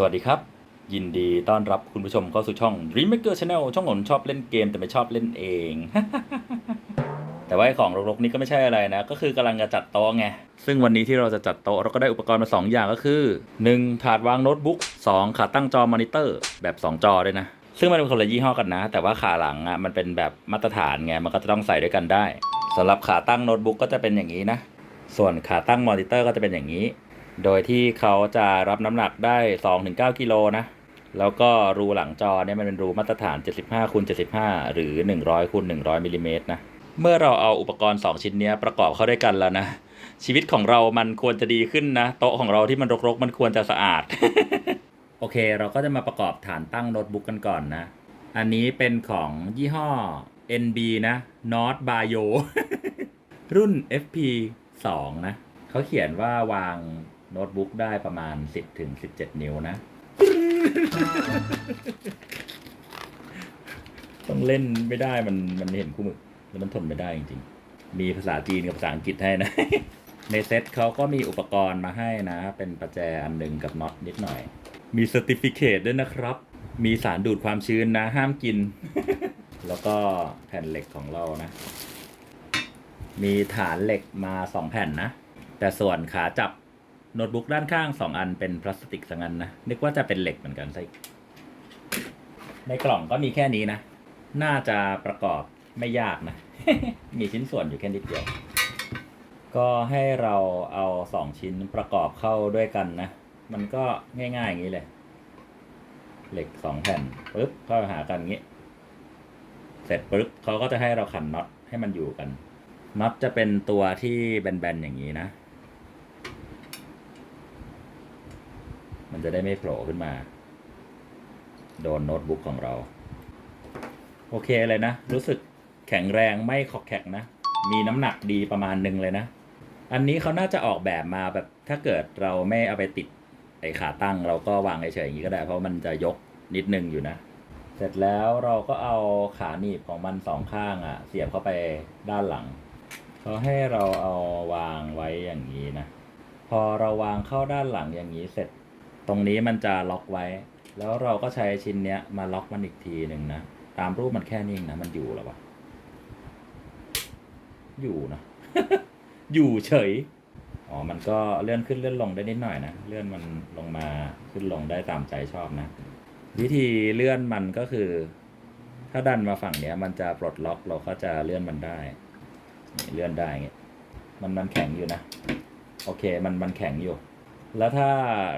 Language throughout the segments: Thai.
สวัสดีครับ ยินดีต้อนรับคุณผู้ชมเข้าสู่ช่อง Dream Maker Channel ช่องหนชอบเล่นเกมแต่ไม่ชอบเล่นเอง แต่ว่าของรกๆนี่ก็ไม่ใช่อะไรนะ ก็คือกำลังจะจัดโต๊ะไง ซึ่งวันนี้ที่เราจะจัดโต๊ะเราก็ได้อุปกรณ์มา 2 อย่างก็คือ 1. ถาดวางโน้ตบุ๊ก 2. ขาตั้งจอมอนิเตอร์ แบบ 2 จอด้วยนะ ซึ่งมันเป็นคนละยี่ห้อกันนะ แต่ว่าขาหลังอะมันเป็นแบบมาตรฐานไงมันก็จะต้องใส่ด้วยกันได้สำหรับขาตั้งโน้ตบุ๊กก็จะเป็นอย่างนี้นะส่วนขาตั้งมอนิเตอร์ก็จะเป็นอย่างนี้ โดยที่เขาจะรับน้ำหนักได้ 2-9 กิโลนะ แล้วก็รูหลังจอเนี่ยมันเป็นรูมาตรฐาน 75คูณ75 หรือ 100คูณ100มิลลิเมตรนะ เมื่อเราเอาอุปกรณ์ 2 ชิ้นนี้ประกอบเข้าด้วยกันแล้วนะ ชีวิตของเรามันควรจะดีขึ้นนะ โต๊ะของเราที่มันรกๆ มันควรจะสะอาด โอเค เราก็จะมาประกอบฐานตั้งโน้ตบุ๊กกันก่อนนะ อันนี้เป็นของยี่ห้อ NB นะ Not Bio รุ่น FP 2นะ เขาเขียนว่าวาง โน้ตบุ๊กได้ประมาณ 10ถึง17 นิ้วนะ ต้องเล่นไม่ได้มันมันเห็นคู่มือ แล้วมันทนไม่ได้จริงๆ มีภาษาจีนกับภาษาอังกฤษให้นะ ในเซ็ตเขาก็มีอุปกรณ์มาให้นะ เป็นประแจอันหนึ่งกับน็อตนิดหน่อย มีสติฟิเคตด้วยนะครับ มีสารดูดความชื้นนะ ห้ามกิน แล้วก็แผ่นเหล็กของเรานะ มีฐานเหล็กมาสองแผ่นนะ แต่ส่วนขาจับ โน้ตบุ๊กด้านข้างสองอันเป็นพลาสติกสังอันนะ นึกว่าจะเป็นเหล็กเหมือนกันซะอีกในกล่องก็มีแค่นี้นะ น่าจะประกอบไม่ยากนะ มีชิ้นส่วนอยู่แค่นิดเดียว ก็ให้เราเอาสองชิ้นประกอบเข้าด้วยกันนะ มันก็ง่ายๆอย่างนี้เลย เหล็กสองแผ่นปึ๊บเข้าหากันอย่างนี้ เสร็จปึ๊บเขาก็จะให้เราขันน็อตให้มันอยู่กันน็อตจะเป็นตัวที่แบนๆอย่างนี้นะ มันจะได้ไม่โผล่ขึ้นมา โดนโน้ตบุ๊กของเรา โอเคเลยนะ รู้สึกแข็งแรงไม่ขอกแข็งนะ มีน้ำหนักดีประมาณหนึ่งเลยนะ อันนี้เขาน่าจะออกแบบมาแบบถ้าเกิดเราไม่เอาไปติดไอ้ขาตั้งเราก็วางเฉยๆอย่างนี้ก็ได้เพราะมันจะยกนิดนึงอยู่นะ เสร็จแล้วเราก็เอาขาหนีบของมันสองข้างอะ่ะ เสียบเข้าไปด้านหลังเขาให้เราเอาวางไว้อย่างนี้นะ พอเราวางเข้าด้านหลังอย่างนี้เสร็จ ตรงนี้มันจะล็อกไว้ แล้วเราก็ใช้ชิ้นเนี้ยมาล็อกมันอีกทีหนึ่งนะ ตามรูปมันแค่นี้เองนะ มันอยู่หรอวะ อยู่นะ อยู่เฉย อ๋อ มันก็เลื่อนขึ้นเลื่อนลงได้นิดหน่อยนะ เลื่อนมันลงมาขึ้นลงได้ตามใจชอบนะ วิธีเลื่อนมันก็คือ ถ้าดันมาฝั่งเนี้ย มันจะปลดล็อกเราก็จะเลื่อนมันได้เลื่อนได้เงี้ยมันมันแข็งอยู่นะ โอเค มันมันแข็งอยู่ แล้วถ้า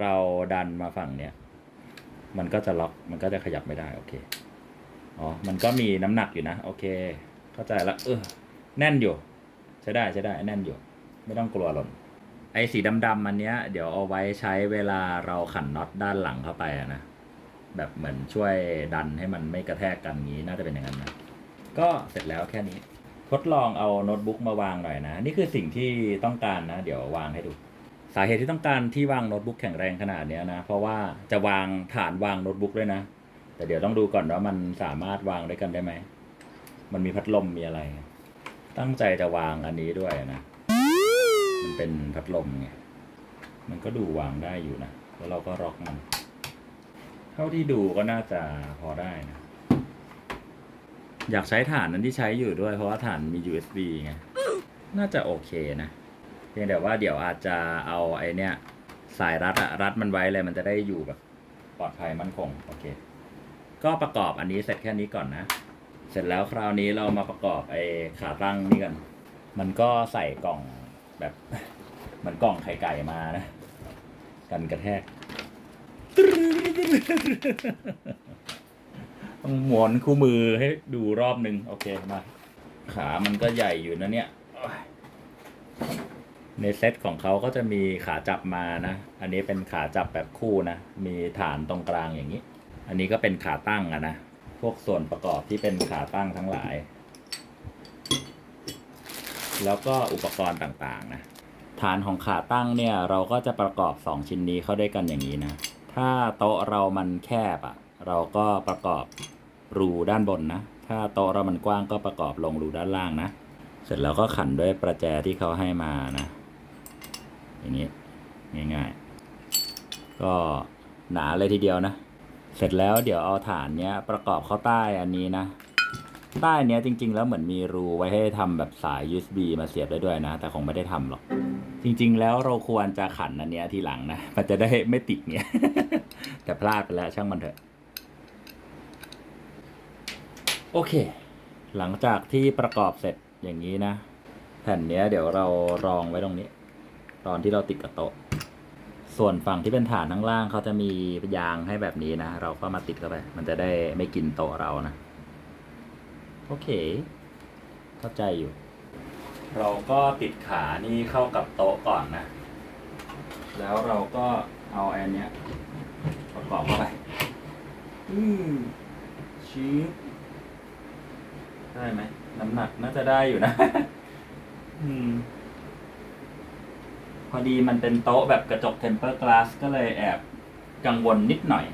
เราดันมาฝั่งเนี้ยมันก็จะล็อกมันก็จะขยับไม่ได้โอเคอ๋อมันก็มีน้ำหนักอยู่นะ โอเค เข้าใจละเออแน่นอยู่ ใช้ได้ใช้ได้แน่นอยู่ ไม่ต้องกลัวหล่นไอ้สีดำๆอันเนี้ยเดี๋ยวเอาไว้ใช้เวลาเราขันน็อตด้านหลังเข้าไปนะแบบเหมือนช่วยดันให้มันไม่กระแทกกันงี้น่าจะเป็นอย่างนั้นนะก็เสร็จแล้วแค่นี้ ทดลองเอาโน้ตบุ๊กมาวางหน่อยนะ นี่คือสิ่งที่ต้องการนะ เดี๋ยววางให้ดู สาเหตุที่ต้องการที่วางโน้ตบุ๊กแข็งแรงขนาดเนี้ยนะ เพราะว่าจะวางฐานวางโน้ตบุ๊กด้วยนะ แต่เดี๋ยวต้องดูก่อนว่ามันสามารถวางด้วยกันได้ไหม มันมีพัดลมมีอะไร ตั้งใจจะวางอันนี้ด้วยนะ มันเป็นพัดลมไง มันก็ดูวางได้อยู่นะ แล้วเราก็ล็อกมัน เท่าที่ดูก็น่าจะพอได้นะ อยากใช้ฐานนั้นที่ใช้อยู่ด้วย เพราะว่าฐานมี USB ไง น่าจะโอเคนะ พียงแต่ว่าเดี๋ยวอาจจะเอาไอ้เนี่ยสายรัดอะรัดมันไว้เลยมันจะได้อยู่แบบปลอดภัยมั่นคงโอเค ก็ประกอบอันนี้เสร็จแค่นี้ก่อนนะ เสร็จแล้วคราวนี้เรามาประกอบไอ้ขาตั้งนี่กัน มันก็ใส่กล่องแบบเหมือนกล่องไข่ไก่มานะ กันกระแทกต้องหมุนคู่มือให้ดูรอบหนึ่งโอเคมา ขามันก็ใหญ่อยู่นะเนี่ยย ในเซตของเขาก็จะมีขาจับมานะ อันนี้เป็นขาจับแบบคู่นะ มีฐานตรงกลางอย่างนี้ อันนี้ก็เป็นขาตั้งอะนะ พวกส่วนประกอบที่เป็นขาตั้งทั้งหลาย แล้วก็อุปกรณ์ต่างๆนะ ฐานของขาตั้งเนี่ยเราก็จะประกอบ 2 ชิ้นนี้เข้าด้วยกันอย่างนี้นะ ถ้าโต๊ะเรามันแคบอะเราก็ประกอบรูด้านบนนะ ถ้าโต๊ะเรามันกว้างก็ประกอบลงรูด้านล่างนะ เสร็จแล้วก็ขันด้วยประแจที่เขาให้มานะ อย่างนี้ง่ายๆ ก็หนาเลยทีเดียวนะ เสร็จแล้วเดี๋ยวเอาฐานเนี้ยประกอบเข้าใต้อันนี้นะ ใต้เนี้ยจริง ๆ แล้วเหมือนมีรูไว้ให้ทำแบบสาย USB มาเสียบได้ด้วยนะ แต่คงไม่ได้ทำหรอก จริง ๆ แล้วเราควรจะขันอันเนี้ยทีหลังนะ มันจะได้ไม่ติดเนี้ย แต่พลาดไปแล้วช่างมันเถอะ โอเค หลังจากที่ประกอบเสร็จอย่างนี้นะ แผ่นเนี้ยเดี๋ยวเรารองไว้ตรงนี้ ตอนที่เราติดกับโต๊ะ ส่วนฝั่งที่เป็นฐานข้างล่างเขาจะมียางให้แบบนี้นะ เราก็มาติดเข้าไป มันจะได้ไม่กินโต๊ะเรานะ โอเค เข้าใจอยู่ เราก็ติดขานี่เข้ากับโต๊ะก่อนนะ แล้วเราก็เอาอันเนี้ยประกอบเข้าไป อืมชีสได้ไหม น้ำหนักน่าจะได้อยู่นะ อืม พอดีมันเป็นโต๊ะแบบกระจกเทมเปอร์กลาสก็เลยแอบกังวลนิดหน่อย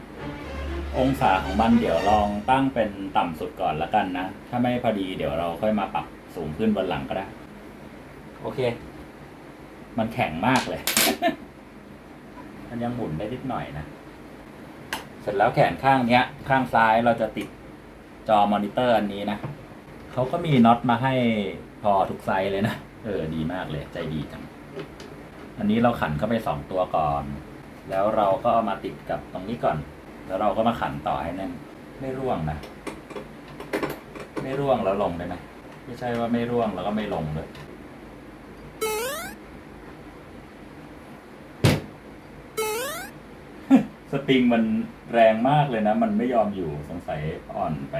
องศาของมันเดี๋ยวลองตั้งเป็นต่ำสุดก่อนละกันนะ ถ้าไม่พอดีเดี๋ยวเราค่อยมาปรับสูงขึ้นบนหลังก็ได้ โอเค มันแข็งมากเลย มันยังหมุนได้นิดหน่อยนะ เสร็จแล้วแขนข้างเนี้ย ข้างซ้ายเราจะติดจอมอนิเตอร์อันนี้นะเขาก็มีน็อตมาให้พอทุกไซส์เลยนะ เออ ดีมากเลย ใจดีจัง อันนี้เราขันเข้าไปสองตัวก่อน แล้วเราก็เอามาติดกับตรงนี้ก่อน แล้วเราก็มาขันต่อให้แน่นไม่ร่วงนะ ไม่ร่วงแล้วลงได้ไหมไม่ใช่ว่าไม่ร่วงแล้วก็ไม่ลงเลยสปริงมันแรงมากเลยนะ มันไม่ยอมอยู่สงสัยอ่อนไป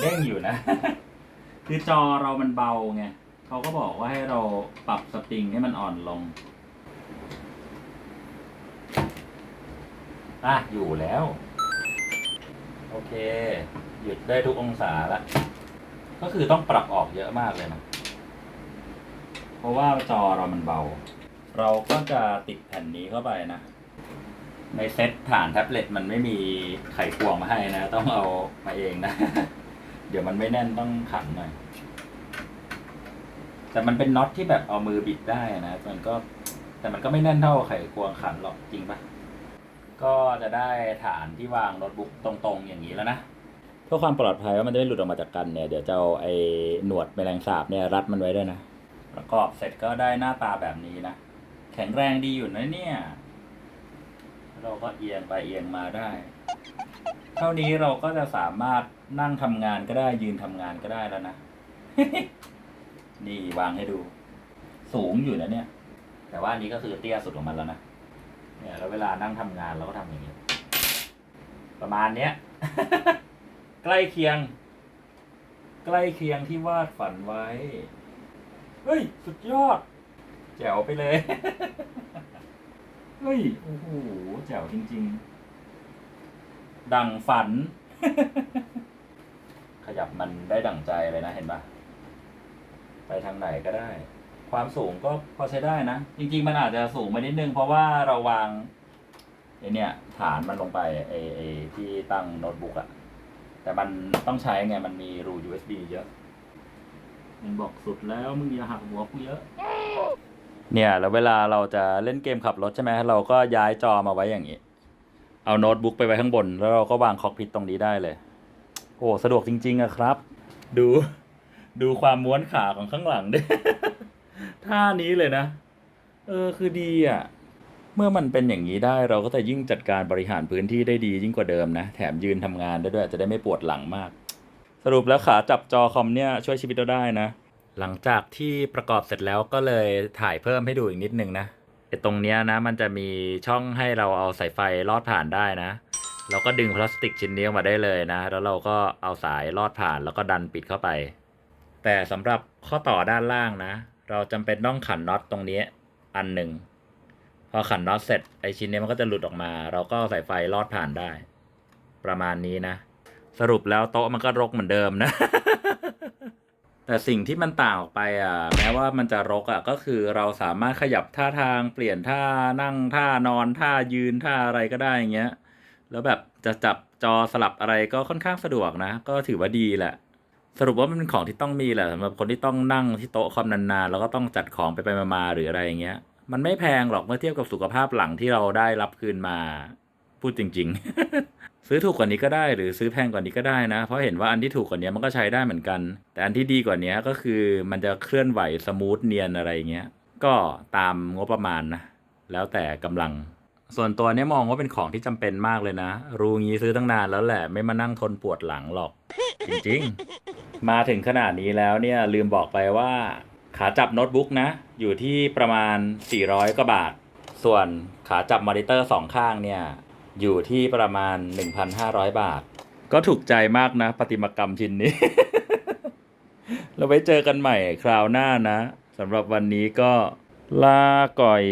เด้ง อยู่นะ คือจอเรามันเบาไงเขาก็บอกว่าให้เราปรับสปริงให้มันอ่อนลงอะอยู่แล้ว โอเค หยุดได้ทุกองศาละ ก็คือต้องปรับออกเยอะมากเลยนะ เพราะว่าจอเรามันเบา เราก็จะติดแผ่นนี้เข้าไปนะ ในเซ็ตฐานแท็บเล็ตมันไม่มีไขควงมาให้นะ ต้องเอามาเองนะ เดี๋ยวมันไม่แน่นต้องขันหน่อย แต่มันเป็นน็อตที่แบบเอามือบิดได้นะมันก็ แต่มันก็ไม่แน่นเท่าไขควงขันหรอกจริงปะก็จะได้ฐานที่วางโน้ตบุ๊กตรงๆ อย่างนี้แล้วนะเพื่อความปลอดภัยว่ามันจะไม่หลุดออกมาจากกันเนี่ยเดี๋ยวจะเอาไอ้หนวดแมลงสาบเนี่ยรัดมันไว้ด้วยนะประกอบเสร็จก็ได้หน้าตาแบบนี้นะแข็งแรงดีอยู่นะเนี่ย เราก็เอียงไปเอียงมาได้ เท่านี้เราก็จะสามารถ นั่งทำงานก็ได้ยืนทำงานก็ได้แล้วนะ นี่วางให้ดู สูงอยู่นะเนี่ย แต่ว่าอันนี้ก็คือเตี้ยสุดของมันแล้วนะเนี่ยแล้วเวลานั่งทำงานเราก็ทำอย่างนี้ ประมาณเนี้ย ใกล้เคียง ใกล้เคียงที่วาดฝันไว้ เฮ้ย สุดยอด แจ๋วไปเลย เฮ้ย โอ้โห แจ๋วจริง ๆ ดังฝัน ยับมันได้ดั่งใจเลยนะเห็นปะไปทางไหนก็ได้ ความสูงก็พอใช้ได้นะ จริง ๆ มันอาจจะสูงไปนิดนึง เพราะว่าเราวางไอเนี่ย ฐานมันลงไปไอไอที่ตั้งโน้ตบุ๊กอะแต่มันต้องใช้ไงมันมีรู USB เยอะมันบอกสุดแล้วมึงอย่าหักหัวกูเยอะ เนี่ยแล้วเวลาเราจะเล่นเกมขับรถใช่ไหมเราก็ย้ายจอมาไว้อย่างนี้ เอาโน้ตบุ๊กไปไว้ข้างบน แล้วเราก็วางคอกพิทตรงนี้ได้เลย โอ้สะดวกจริง ๆอะครับ ดูดูความม้วนขาของข้างหลังด้วยท่านี้เลยนะ เออคือดีอะเมื่อมันเป็นอย่างนี้ได้เราก็จะยิ่งจัดการบริหารพื้นที่ได้ดียิ่งกว่าเดิมนะ แถมยืนทำงานได้ด้วยจะได้ไม่ปวดหลังมาก สรุปแล้วขาจับจอคอมเนี่ยช่วยชีวิตเราได้นะ หลังจากที่ประกอบเสร็จแล้วก็เลยถ่ายเพิ่มให้ดูอีกนิดนึงนะไอ้ตรงเนี้ยนะ มันจะมีช่องให้เราเอาสายไฟลอดผ่านได้นะ เราก็ดึงพลาสติกชิ้นนี้ออกมาได้เลยนะ แล้วเราก็เอาสายลอดผ่านแล้วก็ดันปิดเข้าไป แต่สำหรับข้อต่อด้านล่างนะ เราจำเป็นต้องขันน็อตตรงนี้อันหนึ่ง พอขันน็อตเสร็จไอชิ้นนี้มันก็จะหลุดออกมา เราก็เอาสายไฟลอดผ่านได้ ประมาณนี้นะ สรุปแล้วโต๊ะมันก็รกเหมือนเดิมนะ แต่สิ่งที่มันต่างออกไปอะ แม้ว่ามันจะรกอะก็คือเราสามารถขยับท่าทางเปลี่ยนท่านั่งท่านอนท่ายืนท่าอะไรก็ได้อย่างเงี้ย แล้วแบบจะจับจอสลับอะไรก็ค่อนข้างสะดวกนะ ก็ถือว่าดีแหละ สรุปว่ามันเป็นของที่ต้องมีแหละสำหรับคนที่ต้องนั่งที่โต๊ะคอมนานๆ แล้วก็ต้องจัดของไปไปมาๆหรืออะไรอย่างเงี้ย มันไม่แพงหรอกเมื่อเทียบกับสุขภาพหลังที่เราได้รับคืนมาพูดจริง ๆ ซื้อถูกกว่านี้ก็ได้หรือซื้อแพงกว่านี้ก็ได้นะ เพราะเห็นว่าอันที่ถูกกว่านี้มันก็ใช้ได้เหมือนกัน แต่อันที่ดีกว่านี้ก็คือมันจะเคลื่อนไหวสมูทเนียนอะไรอย่างเงี้ย ก็ตามงบประมาณนะ แล้วแต่กำลัง ส่วนตัวเนี้ยมองว่าเป็นของที่จำเป็นมากเลยนะ รู้งี้ซื้อตั้งนานแล้วแหละ ไม่มานั่งทนปวดหลังหรอก จริงๆ มาถึงขนาดนี้แล้วเนี่ยลืมบอกไปว่าขาจับโน้ตบุ๊กนะ อยู่ที่ประมาณ 400กว่าบาท ส่วนขาจับมอนิเตอร์สองข้างเนี่ยอยู่ที่ประมาณ 1,500 บาท ก็ถูกใจมากนะประติมากรรมชิ้นนี้ เราไว้เจอกันใหม่คราวหน้านะสำหรับวันนี้ก็ลาก่อย